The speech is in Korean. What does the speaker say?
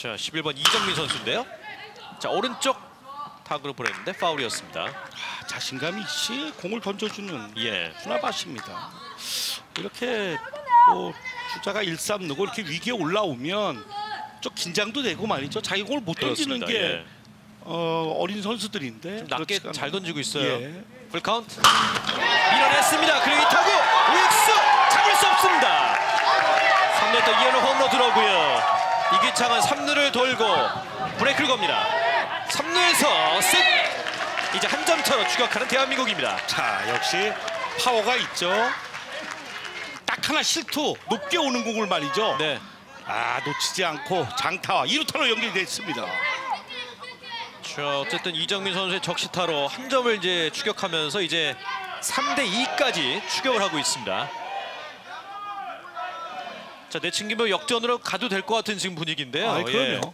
자 11번 이정민 선수인데요. 자 오른쪽 타구를 보냈는데 파울이었습니다. 아, 자신감 있이 공을 던져주는 예. 후나밭입니다. 이렇게 뭐 주자가 1-3 누고 이렇게 위기에 올라오면 좀 긴장도 되고 말이죠. 자기 공을 못 던지는. 게 예. 어, 어린 선수들인데 좀 낮게 잘. 던지고 있어요. 예. 풀카운트 밀어냈습니다. 그리고 이 타구 우익수 잡을 수 없습니다. 3루 또 이현우 홈으로 들어오고요. 이기창은 3루를 돌고 브레이크를 겁니다. 3루에서 셋 이제 한 점 차로 추격하는 대한민국입니다. 자 역시 파워가 있죠. 딱 하나 실투 높게 오는 공을 말이죠. 네. 아 놓치지 않고 장타와 2루타로 연결됐습니다. 자, 어쨌든 이정민 선수의 적시타로 한 점을 이제 추격하면서 이제 3대 2까지 추격을 하고 있습니다. 자, 내친기면 역전으로 가도 될 것 같은 지금 분위기인데요. 아, 예. 그럼요.